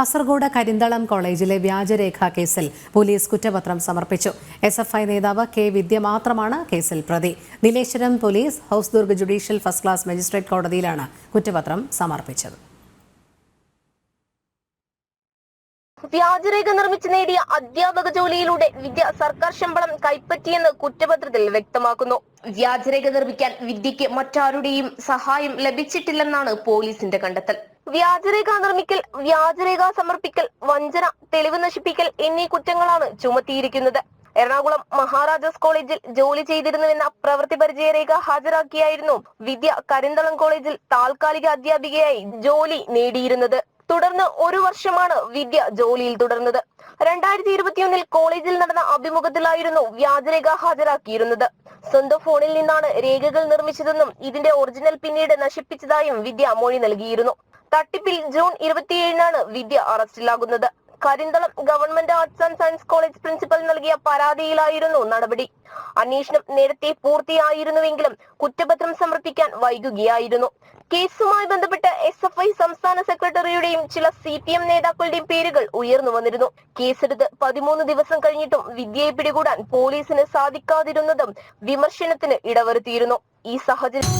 കാസർഗോഡ് കരിന്തളം കോളേജിലെ വ്യാജരേഖ കേസിൽ പോലീസ് കുറ്റപത്രം സമർപ്പിച്ചു. എസ് എഫ് ഐ നേതാവ് കെ വിദ്യ മാത്രമാണ് കേസിൽ പ്രതി. Nileshwaram police Hosdurg judicial first class magistrate കോടതിയിലാണ് കുറ്റപത്രം സമർപ്പിച്ചത്. വ്യാജരേഖ നിർമ്മിച്ച് നേടിയ അധ്യാപക ജോലിയിലൂടെ വിദ്യ സർക്കാർ ശമ്പളം കൈപ്പറ്റിയെന്ന് കുറ്റപത്രത്തിൽ വ്യക്തമാക്കുന്നു. വ്യാജരേഖ നിർമ്മിക്കാൻ വിദ്യയ്ക്ക് മറ്റാരുടെയും സഹായം ലഭിച്ചിട്ടില്ലെന്നാണ് പോലീസിന്റെ കണ്ടെത്തൽ. വ്യാജരേഖ നിർമ്മിക്കൽ വ്യാജരേഖ സമർപ്പിക്കൽ വഞ്ചന തെളിവ് നശിപ്പിക്കൽ എന്നീ കുറ്റങ്ങളാണ് ചുമത്തിയിരിക്കുന്നത്. എറണാകുളം മഹാരാജാസ് കോളേജിൽ ജോലി ചെയ്തിരുന്നുവെന്ന പ്രവൃത്തി പരിചയരേഖ ഹാജരാക്കിയായിരുന്നു വിദ്യ കരിന്തളം കോളേജിൽ താൽക്കാലിക അധ്യാപികയായി ജോലി നേടിയിരുന്നത്. തുടർന്ന് ഒരു വർഷമാണ് വിദ്യ ജോലിയിൽ തുടർന്നത്. രണ്ടായിരത്തി ഇരുപത്തിയൊന്നിൽ കോളേജിൽ നടന്ന അഭിമുഖത്തിലായിരുന്നു വ്യാജരേഖ ഹാജരാക്കിയിരുന്നത്. സ്വന്തം ഫോണിൽ നിന്നാണ് രേഖകൾ നിർമ്മിച്ചതെന്നും ഇതിന്റെ ഒറിജിനൽ പിന്നീട് നശിപ്പിച്ചതായും വിദ്യ മൊഴി നൽകിയിരുന്നു. തട്ടിപ്പിൽ ജൂൺ ഇരുപത്തിയേഴിനാണ് Vidya അറസ്റ്റിലാകുന്നത്. Karinthalam government arts and science college principal നൽകിയ പരാതിയിലായിരുന്നു നടപടി. അന്വേഷണം നേരത്തെ പൂർത്തിയായിരുന്നുവെങ്കിലും കുറ്റപത്രം സമർപ്പിക്കാൻ വൈകുകയായിരുന്നു. കേസുമായി ബന്ധപ്പെട്ട് എസ് എഫ് ഐ സംസ്ഥാന സെക്രട്ടറിയുടെയും ചില സി പി എം നേതാക്കളുടെയും പേരുകൾ ഉയർന്നു വന്നിരുന്നു. കേസെടുത്ത് പതിമൂന്ന് ദിവസം കഴിഞ്ഞിട്ടും വിദ്യയെ പിടികൂടാൻ പോലീസിന് സാധിക്കാതിരുന്നതും വിമർശനത്തിന് ഇടവരുത്തിയിരുന്നു. ഈ സാഹചര്യം